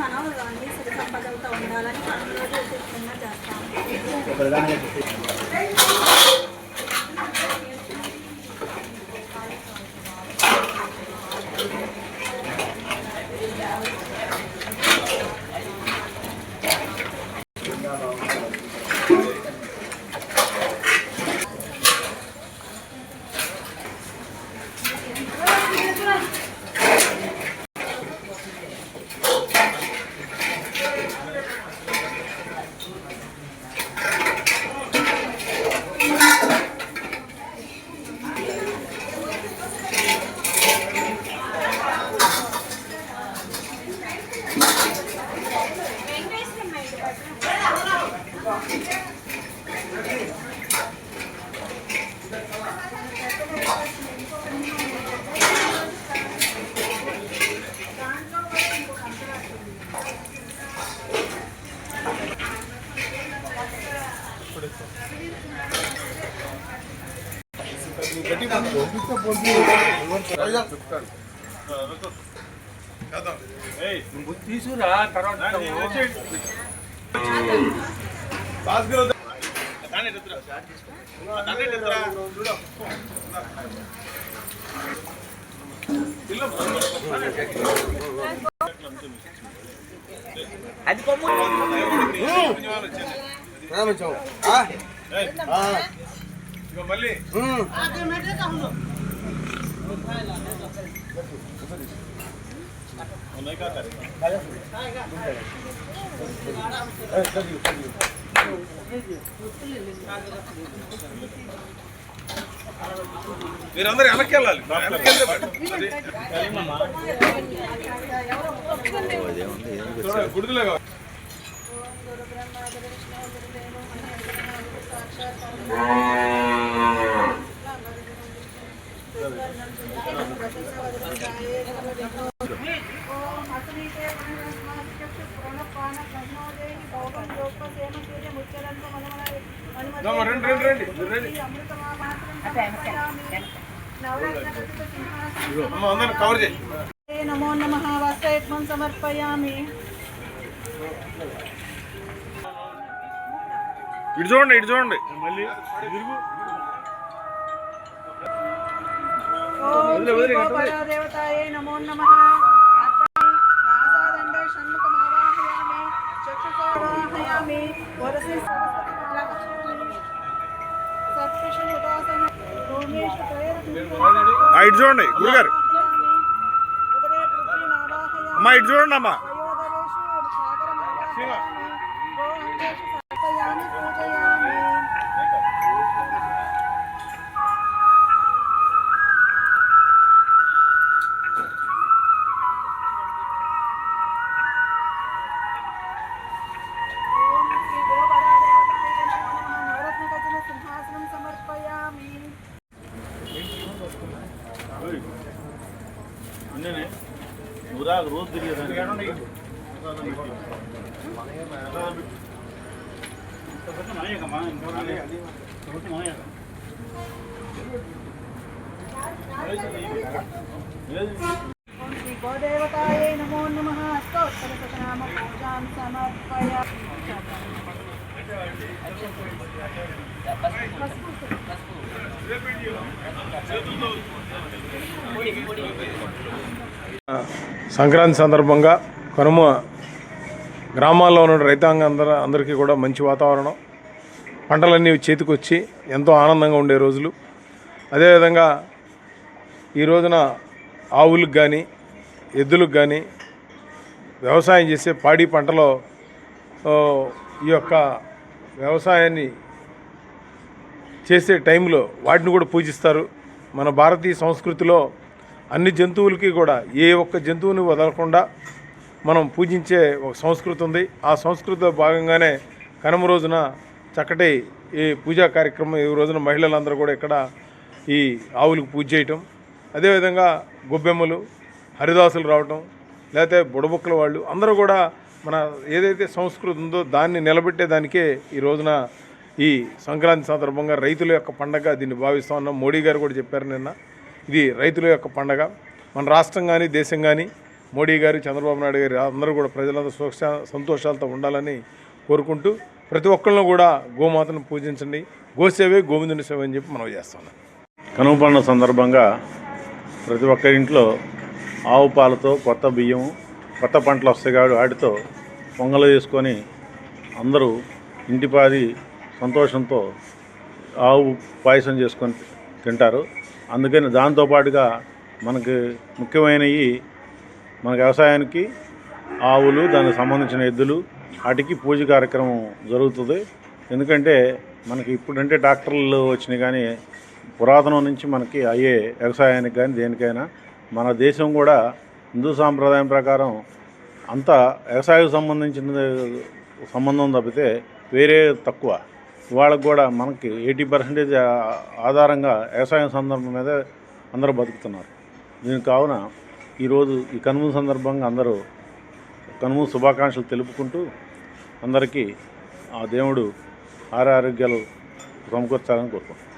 మనం సంపదలతో ఉండాలని ఉచితంగా చేస్తాం. చూడు. పిల్ల అది కొమ్ము మళ్ళీ. మీరందరూ వెనక్కి వెళ్ళాలి వెనక్కి రండి రండి రండి రండి అమ్మ అందరిని కవర్ చేయి నమో నమ వస్త్రయత్నం సమర్పయామి. ఇటు చూడండి ఇటు చూడండి. మళ్ళీ గోపరాదేవతాయే నమో నమ. ఇటు చూడండి గురుగారు. అమ్మా ఇటు చూడండి అమ్మా. నువ్వురా రోజు తిరిగేదాన్ని ఓం శ్రీ గోదేవతాయే నమో నమః అష్టోత్తర శతనామ పూజాం సమర్పయ సంక్రాంతి సందర్భంగా కనుమ గ్రామాల్లో ఉన్న రైతాంగం అందరూ అందరికీ కూడా మంచి వాతావరణం. పంటలన్నీ చేతికొచ్చి ఎంతో ఆనందంగా ఉండే రోజులు. అదేవిధంగా ఈ రోజున ఆవులకు కానీ ఎద్దులకు కానీ వ్యవసాయం చేసే పాడి పంటలో ఈ యొక్క వ్యవసాయాన్ని చేసే టైంలో వాటిని కూడా పూజిస్తారు. మన భారతీయ సంస్కృతిలో అన్ని జంతువులకి కూడా ఏ ఒక్క జంతువుని వదలకుండా మనం పూజించే ఒక సంస్కృతి ఉంది. ఆ సంస్కృతిలో భాగంగానే కనుమ రోజున చక్కటి ఈ పూజా కార్యక్రమం ఈ రోజున మహిళలందరూ కూడా ఇక్కడ ఈ ఆవులకు పూజ చేయటం. అదేవిధంగా గొబ్బెమ్మలు హరిదాసులు రావటం లేకపోతే బుడబుక్కల వాళ్ళు అందరూ కూడా మన ఏదైతే సంస్కృతి ఉందో దాన్ని నిలబెట్టేదానికే ఈ రోజున ఈ సంక్రాంతి సందర్భంగా రైతుల యొక్క పండగ దీన్ని భావిస్తా ఉన్నాం. మోడీ గారు కూడా చెప్పారు నిన్న. ఇది రైతుల యొక్క పండగ. మన రాష్ట్రం కానీ దేశం కానీ మోడీ గారు చంద్రబాబు నాయుడు గారు అందరూ కూడా ప్రజలందరూ సుఖ సంతోషాలతో ఉండాలని కోరుకుంటూ ప్రతి ఒక్కళ్ళు కూడా గోమాతను పూజించండి. గోసేవే గోవిందుని సేవ అని చెప్పి మనం చేస్తున్నాం. కనుమ పండుగ సందర్భంగా ప్రతి ఒక్కరి ఇంట్లో ఆవు పాలతో కొత్త బియ్యం కొత్త పంటలు వస్తాయి కాబట్టి వాటితో పొంగలు చేసుకొని అందరూ ఇంటిపాది సంతోషంతో ఆవు పాయసం చేసుకొని తింటారు. అందుకని దాంతోపాటుగా మనకి ముఖ్యమైనవి మన వ్యవసాయానికి ఆవులు దానికి సంబంధించిన ఎద్దులు వాటికి పూజ కార్యక్రమం జరుగుతుంది. ఎందుకంటే మనకి ఇప్పుడంటే ట్రాక్టర్లు వచ్చినాయి కానీ పురాతనం నుంచి మనకి అయ్యే వ్యవసాయానికి కానీ దేనికైనా మన దేశం కూడా హిందూ సాంప్రదాయం ప్రకారం అంతా వ్యవసాయం సంబంధించిన సంబంధం తప్పితే వేరే తక్కువ. వాళ్ళకు కూడా మనకి ఎయిటీ పర్సెంటేజ్ ఆధారంగా వ్యవసాయం సందర్భం మీద అందరూ బతుకుతున్నారు. దీనికి కావున ఈరోజు ఈ కనుమ సందర్భంగా అందరూ కనుమ శుభాకాంక్షలు తెలుపుకుంటూ అందరికీ ఆ దేవుడు ఆరోగ్యాలు సమకూర్చాలని కోరుకుంటున్నాను